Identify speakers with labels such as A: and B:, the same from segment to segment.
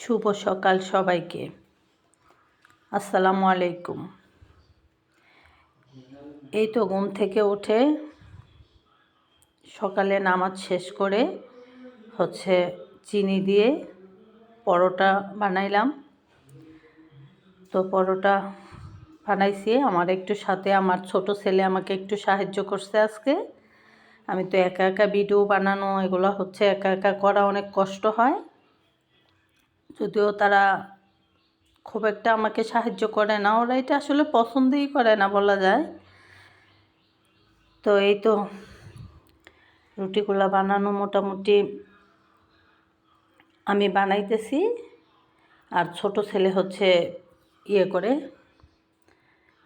A: শুভ সকাল সবাইকে। আসসালামু আলাইকুম। এই তো ঘুম থেকে উঠে সকালে নামাজ শেষ করে হচ্ছে চিনি দিয়ে পরোটা বানাইলাম। তো পরোটা বানাইছি। আমার একটু সাথে আমার ছোট ছেলে আমাকে একটু সাহায্য করছে আজকে। আমি তো একা একা ভিডিও বানানো, এগুলো হচ্ছে একা একা করা অনেক কষ্ট হয়। যদিও তারা খুব একটা আমাকে সাহায্য করে না, ওরা এটা আসলে পছন্দই করে না বলা যায়। তো এই তো রুটিগুলো বানানো মোটামুটি আমি বানাইতেছি। আর ছোট ছেলে হচ্ছে ইয়ে করে,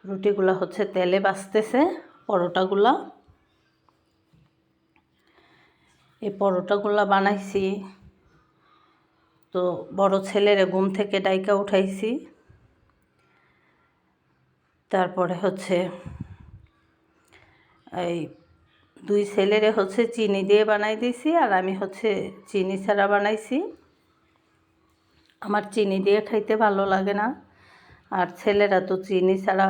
A: রুটিগুলো হচ্ছে তেলে বাছতেছে পরোটাগুলা। এই পরোটাগুলা বানাইছি। তো বড় ছেলেরে ঘুম থেকে ডাইকা উঠাইছি। তারপরে হচ্ছে এই দুই ছেলেরে হচ্ছে চিনি দিয়ে বানাই দিয়েছি আর আমি হচ্ছে চিনি ছাড়া বানাইছি। আমার চিনি দিয়ে খাইতে ভালো লাগে না আর ছেলেরা তো চিনি ছাড়া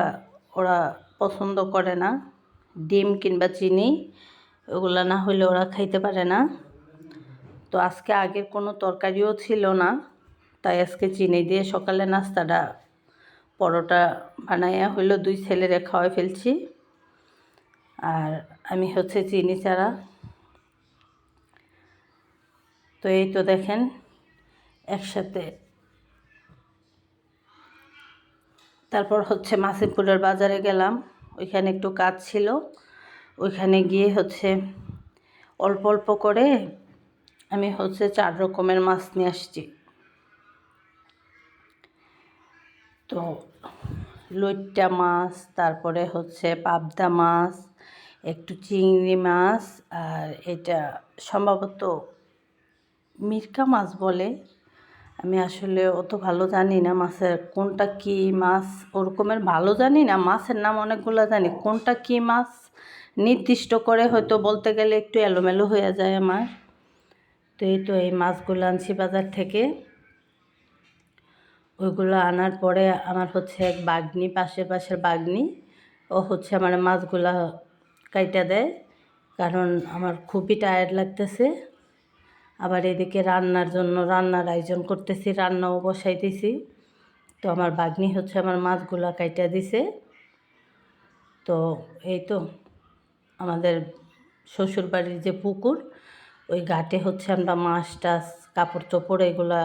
A: ওরা পছন্দ করে না। ডিম কিংবা চিনি, ওগুলো না হলে ওরা খাইতে পারে না। তো আজকে আগের কোনো তরকারিও ছিল না, তাই আজকে চিনি দিয়ে সকালে নাস্তাটা, পরোটা বানাইয়া হইল, দুই ছেলেরে খাওয়াই ফেলছি। আর আমি হচ্ছে চিনি ছাড়া। তো এই তো দেখেন, একসাথে। তারপর হচ্ছে মাসিমপুরের বাজারে গেলাম, ওইখানে একটু কাজ ছিল। ওইখানে গিয়ে হচ্ছে অল্প অল্প করে আমি হচ্ছে চার রকমের মাছ নিয়ে আসছি। তো লইট্টা মাছ, তারপরে হচ্ছে পাবদা মাছ, একটু চিংড়ি মাছ, আর এটা সম্ভবত মিরকা মাছ বলে। আমি আসলে অত ভালো জানি না মাছের কোনটা কী মাছ, ওরকমের ভালো জানি না, মাছের নাম অনেকগুলো জানি। কোনটা কী মাছ, নির্দিষ্ট করে হয়তো বলতে গেলে একটু এলোমেলো হয়ে যায় আমার। তো এই তো এই মাছগুলো আনছি বাজার থেকে। ওইগুলো আনার পরে আমার হচ্ছে এক বাগনি, পাশের পাশের বাগনি, ও হচ্ছে আমার মাছগুলা কাইটা দেয়। কারণ আমার খুবই টায়ার্ড লাগতেছে। আবার এদিকে রান্নার জন্য রান্নার আয়োজন করতেছি, রান্নাও বসাইতেছি। তো আমার বাগনি হচ্ছে আমার মাছগুলা কাইটা দিছে। তো এই তো আমাদের শ্বশুরবাড়ির যে পুকুর ওই ঘাটে হচ্ছে আমরা মাছ টাছ, কাপড় চোপড় এগুলা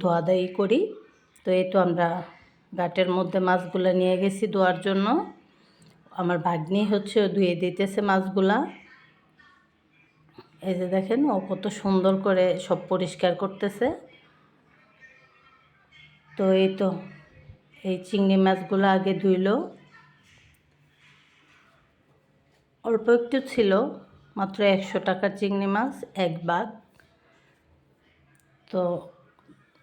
A: ধোয়া দায়ি করি। তো এই তো আমরা ঘাটের মধ্যে মাছগুলো নিয়ে গেছি ধোয়ার জন্য। আমার ভাগ্নি হচ্ছে ধুয়ে দিতেছে মাছগুলা। এই যে দেখেন, ও কত সুন্দর করে সব পরিষ্কার করতেছে। তো এই তো, এই চিংড়ি মাছগুলো আগে ধুইল। অল্প একটু ছিল মাত্র একশো টাকা চিংড়ি মাছ, এক বাঘ। তো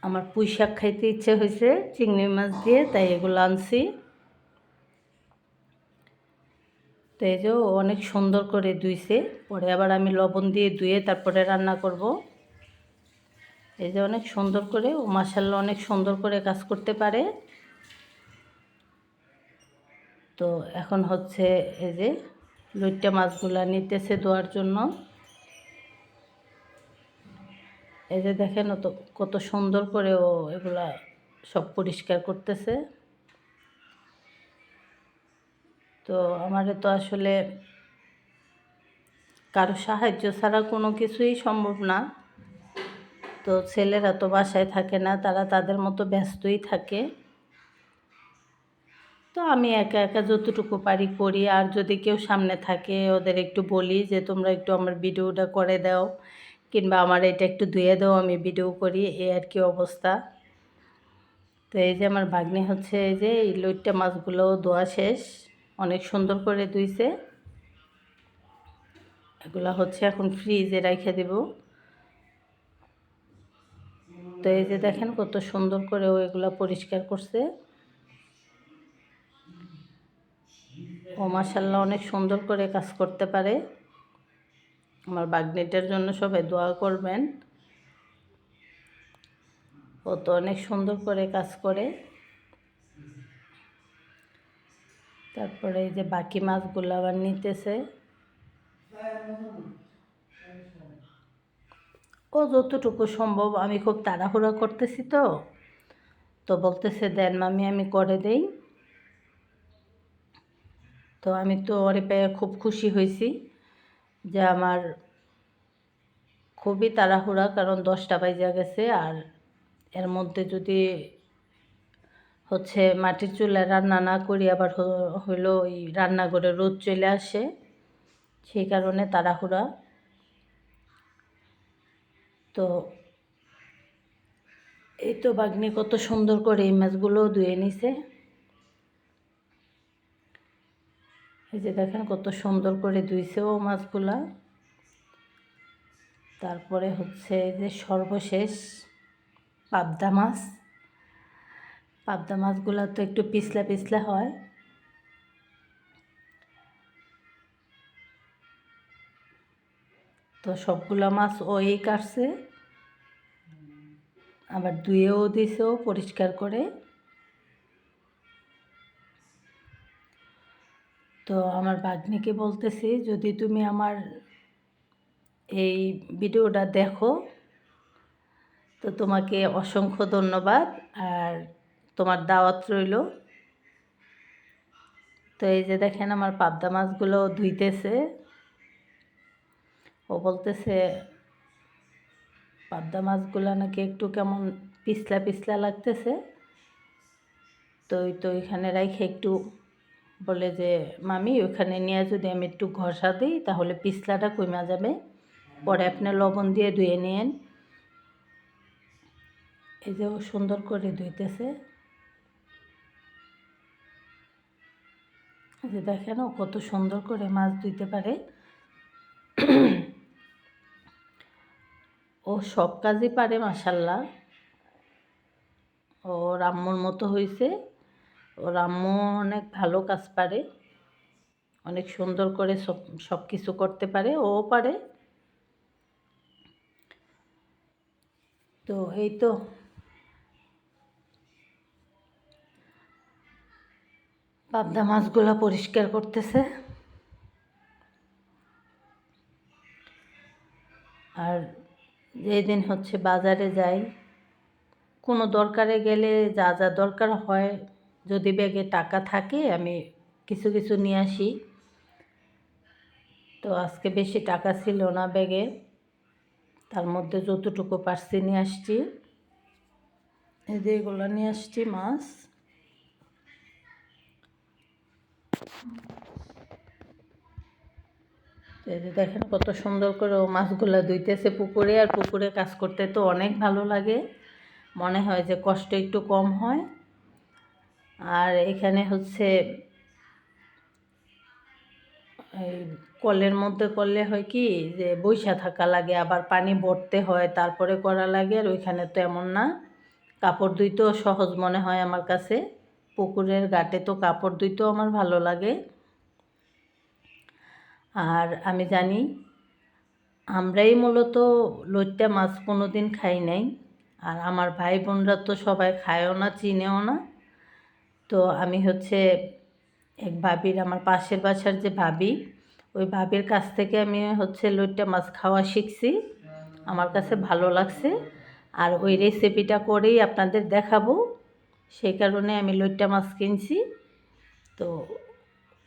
A: আমার পুঁই শাক খাইতে ইচ্ছে হয়েছে চিংড়ি মাছ দিয়ে, তাই এগুলো আনছি। তো এই যে অনেক সুন্দর করে ধুইছে, পরে আবার আমি লবণ দিয়ে ধুয়ে তারপরে রান্না করব। এই যে অনেক সুন্দর করে, ও মাসাল্লা অনেক সুন্দর করে কাজ করতে পারে। তো এখন হচ্ছে এই যে লইট্টা মাছগুলা নিতেছে ধোয়ার জন্য। এই যে দেখেন তো কত সুন্দর করে ও এগুলা সব পরিষ্কার করতেছে। তো আমারে তো আসলে কারও সাহায্য ছাড়া কোনো কিছুই সম্ভব না। তো ছেলেরা তো বাসায় থাকে না, তারা তাদের মতো ব্যস্তই থাকে। তো আমি একা একা যতটুকু পারি করি। আর যদি কেউ সামনে থাকে, ওদের একটু বলি যে, তোমরা একটু আমার ভিডিওটা করে দাও। কিংবা, আমার এটা একটু ধুয়ে দাও, আমি ভিডিও করি। এই আর কি অবস্থা। তো এই যে আমার ভাগ্নি হচ্ছে এই যে, এই লইট্টা মাছগুলো ধোয়া শেষ। অনেক সুন্দর করে ধুইছে। এগুলো হচ্ছে এখন ফ্রিজে রেখে দেব। তো এই যে দেখেন কত সুন্দর করে ও এগুলো পরিষ্কার করছে। ও মাসাল্লাহ অনেক সুন্দর করে কাজ করতে পারে। আমার বাগনেটের জন্য সবাই দোয়া করবেন। ও তো অনেক সুন্দর করে কাজ করে। তারপরে এই যে বাকি মাছগুলো আবার নিতেছে। ও যতটুকু সম্ভব, আমি খুব তাড়াহুড়া করতেছি তো। তো বলতেছে, দেন মামি, আমি করে দেই। তো আমি তো ওরে পেয়ে খুব খুশি হয়েছি যে আমার খুবই তাড়াহুড়া, কারণ দশটা বাজে গেছে। আর এর মধ্যে যদি হচ্ছে মাটির চুলায় রান্না না করি, আবার হইল ওই রান্নাঘরে রোদ চলে আসে, সেই কারণে তাড়াহুড়া। তো এই তো বাগনি কত সুন্দর করে এই মাছগুলো ধুয়ে নিছে। এই যে দেখেন কত সুন্দর করে ধুইছে ও মাছগুলা। তারপরে হচ্ছে যে সর্বশেষ পাবদা মাছ। পাবদা মাছগুলো তো একটু পিছলা পিছলা হয়। তো সবগুলো মাছ ওই কাটছে। আবার ধুয়েও দিছেও পরিষ্কার করে। তো আমার বাগ্নিকে বলতেছি, যদি তুমি আমার এই ভিডিওটা দেখো, তো তোমাকে অসংখ্য ধন্যবাদ। আর তোমার দাওয়াত রইল। তো এই যে দেখেন আমার পাবদা মাছগুলো ধুইতেছে। ও বলতেছে, পাবদা মাছগুলো নাকি একটু কেমন পিছলা পিছলা লাগতেছে। তো তো এখানে রাইখে একটু বলে যে, মামি ওইখানে নিয়ে যদি আমি একটু ঘষা দিই, তাহলে পিছলাটা কমা যাবে। পরে আপনি লবণ দিয়ে ধুয়ে নিয়েন। এই যে ও সুন্দর করে ধুইতেছে। যে দেখেন ও কত সুন্দর করে মাছ ধুইতে পারে। ও সব কাজই পারে মাসাল্লাহ ও রাম্মুর মতো হয়েছে ও রাম্মু অনেক ভালো কাজ পারে, অনেক সুন্দর করে সব সব কিছু করতে পারে ও পারে। তো এই তো। পাবদা মাছগুলো পরিষ্কার করতেছে। আর যেদিন হচ্ছে বাজারে যাই, কোনো দরকারে গেলে যা যা দরকার হয় যদি ব্যাগে টাকা থাকে, আমি কিছু কিছু নিয়ে আসি। তো আজকে বেশি টাকা ছিল না ব্যাগে। তার মধ্যে যতটুকু পারছি নিয়ে আসছি। এই যে এগুলো নিয়ে আসছি, মাছ। এই যে দেখেন কত সুন্দর করে ও মাছগুলো ধুইতেছে পুকুরে, আর পুকুরে কাজ করতে তো অনেক ভালো লাগে। মনে হয় যে কষ্ট একটু কম হয়। আর এখানে হচ্ছে এই কলের মধ্যে করলে হয় কি যে বৈশা থাকা লাগে, আবার পানি ভরতে হয়, তারপরে করা লাগে, আর ওইখানে তো এমন না। কাপড় ধুইতেও সহজ মনে হয় আমার কাছে। পুকুরের গাটে তো কাপড় ধুইতেও আমার ভালো লাগে। আর আমি জানি, আমরাই মূলত লইট্টা মাছ কোনো দিন খাই নাই। আর আমার ভাই বোনরা তো সবাই খায়ও না, চিনেও না। তো আমি হচ্ছে এক ভাবির, আমার পাশের বাসার যে ভাবি, ওই ভাবির কাছ থেকে আমি হচ্ছে লইট্টা মাছ খাওয়া শিখছি। আমার কাছে ভালো লাগছে। আর ওই রেসিপিটা করেই আপনাদের দেখাবো। সেই কারণে আমি লইট্টা মাছ কিনছি। তো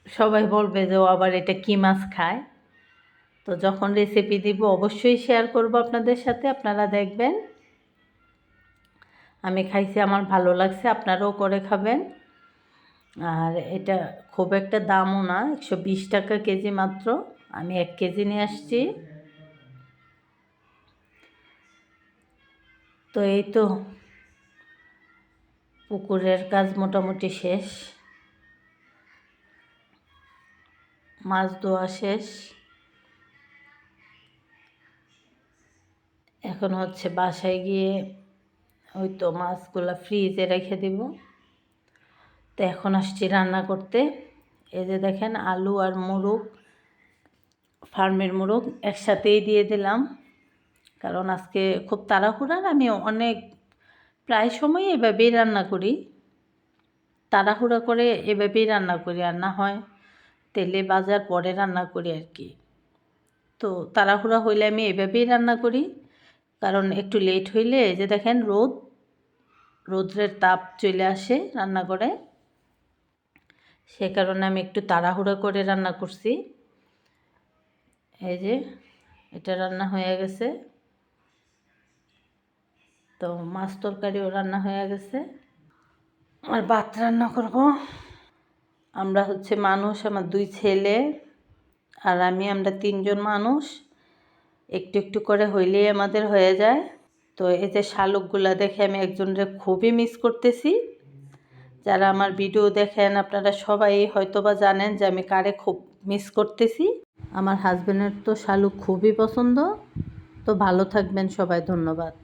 A: সবাই বলবে যে ও আবার এটা কী মাছ খায়? তো যখন রেসিপি দিব, অবশ্যই শেয়ার করব আপনাদের সাথে। আপনারা দেখবেন। আমি খাইছি, আমার ভালো লাগছে। আপনারাও করে খাবেন। আর এটা খুব একটা দামও না, একশো বিশ টাকা কেজি মাত্র। আমি এক কেজি নিয়ে আসছি। তো এই তো পুকুরের কাজ মোটামুটি শেষ। মাছ ধোয়া শেষ। এখন হচ্ছে বাসায় গিয়ে ওই তো মাছগুলো ফ্রিজে রেখে দিব। তো এখন আসছি রান্না করতে। এই যে দেখেন আলু আর মুরগ, ফার্মের মুরগ একসাথেই দিয়ে দিলাম। কারণ আজকে খুব তাড়াহুড়ার আমি অনেক, প্রায় সময় এভাবেই রান্না করি। তাড়াহুড়া করে এভাবেই রান্না করি আর না হয় তেলে বাজার পরে রান্না করি আর কি। তো তাড়াহুড়া হইলে আমি এভাবেই রান্না করি। কারণ একটু লেট হইলে যে দেখেন রোদ রোদ্রের তাপ চলে আসে রান্না করে সে কারণে আমি একটু তাড়াহুড়া করে রান্না করছি। এই যে, এটা রান্না হয়ে গেছে। তো মাছ তরকারিও রান্না হয়ে গেছে। আর ভাত রান্না করব। আমরা হচ্ছে মানুষ, আমার দুই ছেলে আর আমি, আমরা তিনজন মানুষ। একটু একটু করে হইলেই আমাদের হয়ে যায়। তো এতে শালুকগুলা দেখে আমি একজনরে খুবই মিস করতেছি। যারা আমার ভিডিও দেখেন, আপনারা সবাই হয়তো বা জানেন যে আমি কারে খুব মিস করতেছি। আমার হাজব্যান্ডের তো শালুক খুবই পছন্দ। তো ভালো থাকবেন সবাই, ধন্যবাদ।